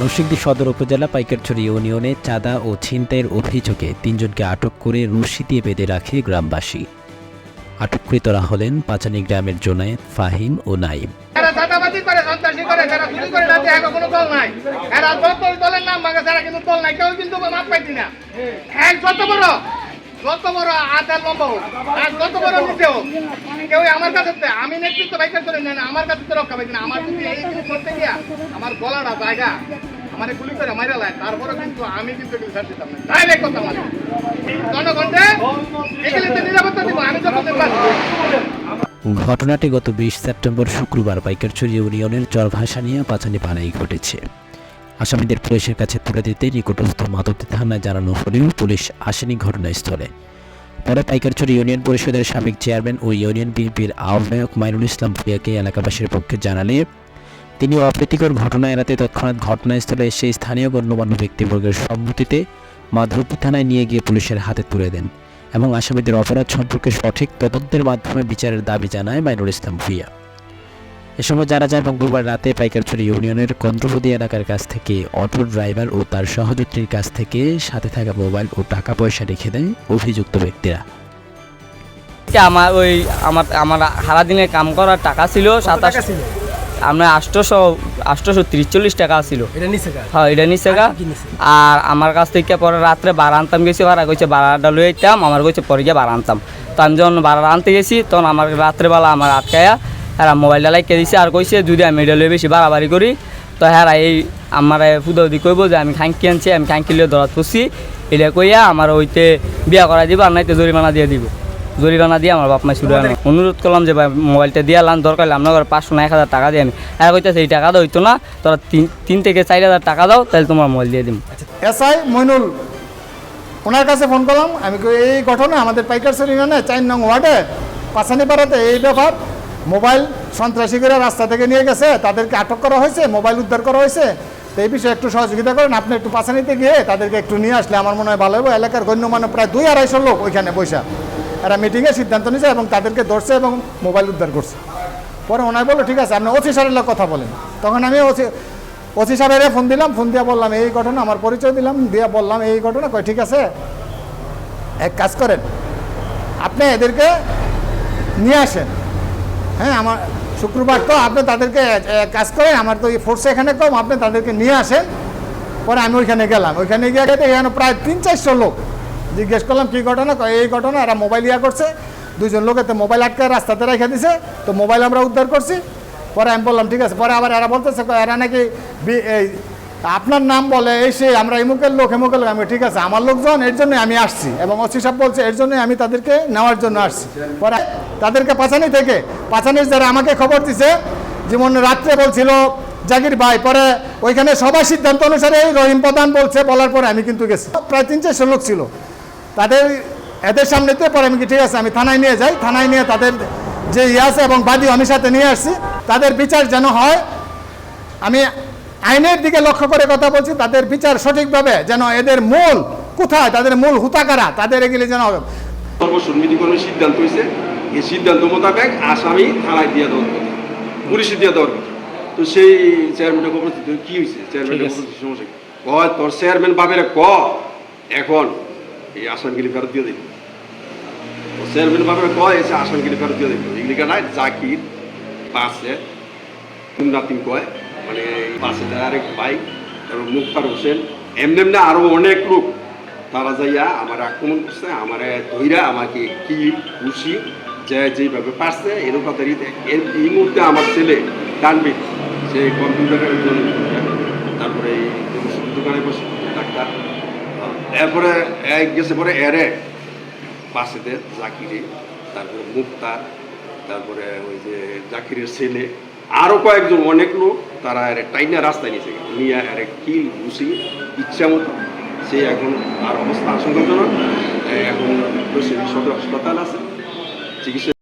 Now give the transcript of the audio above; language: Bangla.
নরসিংদী সদর উপজেলা পাইকারছড়ি ইউনিয়নে চাঁদা ও ছিনতাইয়ের অভিযোগে তিনজনকে আটক করে রশি দিয়ে বেঁধে রাখে গ্রামবাসী। আটককৃতরা হলেন পাচানি গ্রামের জোনায়েদ, ফাহিম ও নাইম। বড় যত বড় আধার লম্বা হোক, আর যত বড় নিচে হোক কেউ আমার কাছে আমি নেতৃত্ব বাইকার করে নেন আমার কাছে তো রক্ষা পাইছি না। আমার যদি এই জিনিস করতে গিয়া আমার গলাটা জায়গা আমার গুলি করে মারা লাগে তারপরে কিন্তু আমি কিন্তু ছাড় দিতাম না। ডাইরেক্ট কথা মানে জনগণকে এগুলি তো নিরাপত্তা দিব, আমি যখন ঘটনাটি গত বিশ সেপ্টেম্বর শুক্রবার পাইকারছড়ি ইউনিয়নের চরভাসানিয়া পাচানি পানাই ঘটেছে। আসামিদের পুলিশের কাছে তুলে দিতে নিকটস্থ মাততি থানায় জানানো হলেও পুলিশ আসেনি ঘটনাস্থলে। পরে পাইকারছড়ি ইউনিয়ন পরিষদের সাবেক চেয়ারম্যান ও ইউনিয়ন বিএনপির আহ্বায়ক মাইনুল ইসলাম ভুইয়াকে এলাকাবাসীর পক্ষে জানালে, তিনি অপ্রীতিকর ঘটনা এড়াতে তৎক্ষণাৎ ঘটনাস্থলে এসে স্থানীয় গণ্যমান্য ব্যক্তিবর্গের সম্মতিতে মাধবপুর থানায় নিয়ে গিয়ে পুলিশের হাতে তুলে দেন এবং আসামিদের অপরাধ সম্পর্কে সঠিক তদন্তের মাধ্যমে বিচারের দাবি জানায় মাইনুল ইসলাম ভুইয়া। এ সময় জানা যায় মঙ্গলবার রাতে পাইকারছড়ি ইউনিয়নের কন্দ্রবদী এলাকার কাছ থেকে অটো ড্রাইভার ও তার সহযাত্রীর কাছ থেকে সাথে থাকা মোবাইল ও টাকা পয়সা রেখে দেয় অভিযুক্ত ব্যক্তিরা। আমার ওই আমার আমার সারাদিনে কাম করার টাকা ছিল সাতাশ আপনার আটশোশো আটশোশো তিরিশ টাকা ছিল। নিচে হ্যাঁ এটা নিচ্ছে গা। আর আমার কাছ থেকে পরে রাত্রে বাড়া আনতাম গেছি ভাড়া কইছে বাড়াটা লয়ে যেতাম আমার কইছে পরে গিয়ে বাড়া আনতাম। তো আমি যখন বাড়া আনতে গেছি তখন আমার রাত্রেবেলা আমার আটকায়া হ্যাঁ মোবাইলটা লাইকে দিছে আর কইছে, যদি আমি এটা লয়ে বেশি বাড়াবাড়ি করি, তো হ্যাঁ এই আমার ফুদি কইব যে আমি খাঙ্কি আনছি, আমি খাঙ্কি লিয়ে দরাত করছি এটা কইয়া আমার ওইতে বিয়া করা দিব আর নাইতে জরিমানা দিয়ে দিব। জরিমানা দিয়ে আমার বাপ মা শুরু হয় অনুরোধ করলাম যে ভাই, মোবাইলটা দিয়ে আনলাম দরকার হলে আপনার পাঁচশো না এক হাজার টাকা দিয়ে আমি হ্যাঁ কইতেছে, এই টাকা হইতো না। তোরা তিন তিন থেকে চার হাজার টাকা দাও, তাহলে তোমার মোবাইল দিয়ে দিম। এসআই মইনুল, ওনার কাছে ফোন করলাম। আমি এই ঘটনা আমাদের পাইকারসরি ইউনিয়নে চার নং ওয়ার্ডে পাশানিপাড়াতে এই ব্যাপার। মোবাইল সন্ত্রাসীরা রাস্তা থেকে নিয়ে গেছে, তাদেরকে আটক করা হয়েছে, মোবাইল উদ্ধার করা হয়েছে। তো এই বিষয়ে একটু সহযোগিতা করেন, আপনি একটু পাশে নিতে গিয়ে তাদেরকে একটু নিয়ে আসলে আমার মনে হয় ভালো হবে এলাকার গণ্যমান্য প্রায় দুই আড়াইশো লোক ওইখানে বৈশা এরা মিটিংয়ে সিদ্ধান্ত নিয়েছে এবং তাদেরকে ধরছে এবং মোবাইল উদ্ধার করছে। পরে ওনায় বলল, ঠিক আছে, আপনি ওসি সারের লোক কথা বলেন। তখন আমি ওসি সাহেবের ফোন দিলাম, ফোন দিয়ে বললাম, এই ঘটনা, আমার পরিচয় দিলাম। দিয়ে বললাম, এই ঘটনা? কয়, ঠিক আছে, এক কাজ করেন, আপনি এদেরকে নিয়ে আসেন। হ্যাঁ আমার শুক্রবার তো আপনি তাদেরকে কাজ করেন, আমার তো এই ফোর্স এখানে কম, আপনি তাদেরকে নিয়ে আসেন। পরে আমি ওইখানে গেলাম। ওইখানে গিয়ে দেখি এখানে প্রায় তিন চারশো লোক। জিজ্ঞেস করলাম, কী ঘটনা? এই ঘটনা, এরা মোবাইল ইয়া করছে। দুজন লোক এতে মোবাইল আটকে রাস্তাতে রেখে দিছে। তো মোবাইল আমরা উদ্ধার করছি। পরে আমি বললাম, ঠিক আছে। পরে আবার এরা বলতেছে এরা নাকি এই আপনার নাম বলে, এই সে আমরা এমুকের লোক এমুকের লোক। আমি ঠিক আছে, আমার লোকজন, এর জন্য আমি আসছি। এবং ওসি সাহেব বলছে, এর জন্যই আমি তাদেরকে নেওয়ার জন্য আসছি। পরে তাদেরকে পাচানি থেকে, পাচানির যারা আমাকে খবর দিছে, যেমন রাত্রে বলছিল, জাকির ভাই, পরে ওইখানে সবাই সিদ্ধান্ত অনুসারে রহিম প্রধান বলছে, বলার পরে আমি কিন্তু গেছি। প্রায় তিন, চারশো লোক ছিল। তাদের, এদের সামনেতে পরে আমি কি, ঠিক আছে, আমি থানায় নিয়ে যাই। থানায় নিয়ে তাদের যে ইয়ে আছে এবং বাদী আমি সাথে নিয়ে আসছি। তাদের বিচার যেন হয়, আমি আইনের দিকে লক্ষ্য করে কথা বলছি তাদের বিচার সঠিকভাবে যেন এদের মূল কোথায় তাদের মূল হুতাকারা তাদের এগুলি যেন সর্বসম্মতিকরণের সিদ্ধান্ত হয়েছে এই সিদ্ধান্ত মোতাবেক আসামি থানায় দিয়ে দেওয়ার কথা পুলিশে দিয়ে দেওয়ার কথা তো সেই চেয়ারম্যানের খবর দিতে কি হয়েছে? চেয়ারম্যানের সমস্যা কি? কয় তোর চেয়ারম্যান বাবের ক? এখন এই আসামগিরি ফেরত দিয়ে দিবি। চেয়ারম্যান বাবের কয় এসে আসামগিরি ফেরত দিয়ে দিবি। এগুলিকে নাই জাকির পাশে তিন নাতিন কয় মানে পাশে আরেক ভাই তারপর মুখতার হোসেন। এমনি এমনি আরও অনেক লোক, তারা যাইয়া আমার আক্রমণ করছে, আমার ধৈরা আমাকে কি খুশি, যে যেভাবে পারছে, এরকম এই মুহূর্তে আমার ছেলে কানবে সে কম্পিউটারের জন্য তারপরে এই দোকানে বসে, ডাক্তার। এরপরে এক গেছে পরে এরে, পাশেতে জাকিরে, তারপরে মুক্তার, তারপরে ওই যে জাকিরের ছেলে আরও কয়েকজন অনেক লোক, তারা এর টাইনা রাস্তায় নিয়েছে নিয়ে এর কিল ঘুষি, ইচ্ছা মতো। সে এখন আর অবস্থা আশঙ্কাজনক। এখন সদর হাসপাতাল আছে। চিকিৎসা